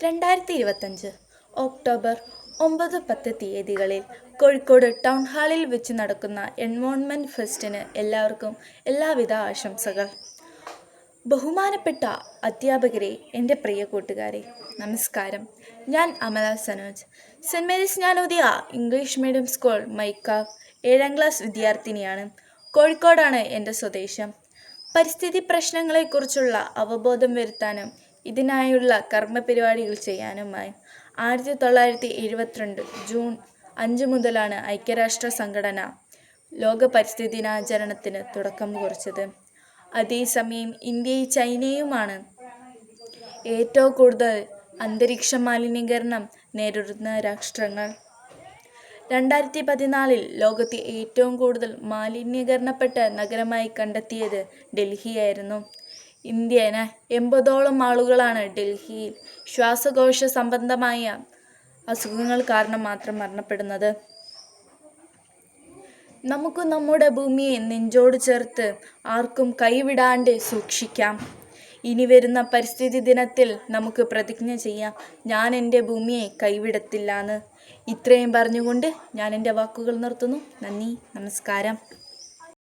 രണ്ടായിരത്തി ഇരുപത്തഞ്ച് ഒക്ടോബർ ഒമ്പത് പത്ത് തീയതികളിൽ കോഴിക്കോട് ടൗൺ ഹാളിൽ വെച്ച് നടക്കുന്ന എൻവോൺമെന്റ് ഫെസ്റ്റിന് എല്ലാവർക്കും എല്ലാവിധ ആശംസകൾ. ബഹുമാനപ്പെട്ട അധ്യാപകരെ എന്റെ പ്രിയ കൂട്ടുകാരെ നമസ്കാരം. ഞാൻ Amala Sanoj. Saint Mary's Jnanodaya English medium school mica ഏഴാം ക്ലാസ് വിദ്യാർത്ഥിനിയാണ്. കോഴിക്കോടാണ് എന്റെ സ്വദേശം. പരിസ്ഥിതി പ്രശ്നങ്ങളെക്കുറിച്ചുള്ള അവബോധം വരുത്താനും ഇതിനായുള്ള കർമ്മ പരിപാടികൾ ചെയ്യാനുമായി ആയിരത്തി തൊള്ളായിരത്തി എഴുപത്തിരണ്ട് ജൂൺ അഞ്ച് മുതലാണ് ഐക്യരാഷ്ട്ര സംഘടന ലോക പരിസ്ഥിതി ദിനാചരണത്തിന് തുടക്കം കുറിച്ചത്. അതേസമയം ഇന്ത്യയും ചൈനയുമാണ് ഏറ്റവും കൂടുതൽ അന്തരീക്ഷ മലിനീകരണം നേരിടുന്ന രാഷ്ട്രങ്ങൾ. രണ്ടായിരത്തി പതിനാലിൽ ലോകത്തെ ഏറ്റവും കൂടുതൽ മാലിന്യീകരണപ്പെട്ട നഗരമായി കണ്ടെത്തിയത് ഡൽഹിയായിരുന്നു. ഇന്ത്യന് എൺപതോളം ആളുകളാണ് ഡൽഹിയിൽ ശ്വാസകോശ സംബന്ധമായ അസുഖങ്ങൾ കാരണം മാത്രം മരണപ്പെടുന്നത്. നമുക്ക് നമ്മുടെ ഭൂമിയെ നെഞ്ചോട് ചേർത്ത് ആർക്കും കൈവിടാണ്ട് സൂക്ഷിക്കാം. ഇനി വരുന്ന പരിസ്ഥിതി ദിനത്തിൽ നമുക്ക് പ്രതിജ്ഞ ചെയ്യാം. ഞാൻ എന്റെ ഭൂമിയെ കൈവിടത്തില്ല എന്ന് ഇത്രയും പറഞ്ഞുകൊണ്ട് ഞാൻ എന്റെ വാക്കുകൾ നിർത്തുന്നു. നന്ദി നമസ്കാരം.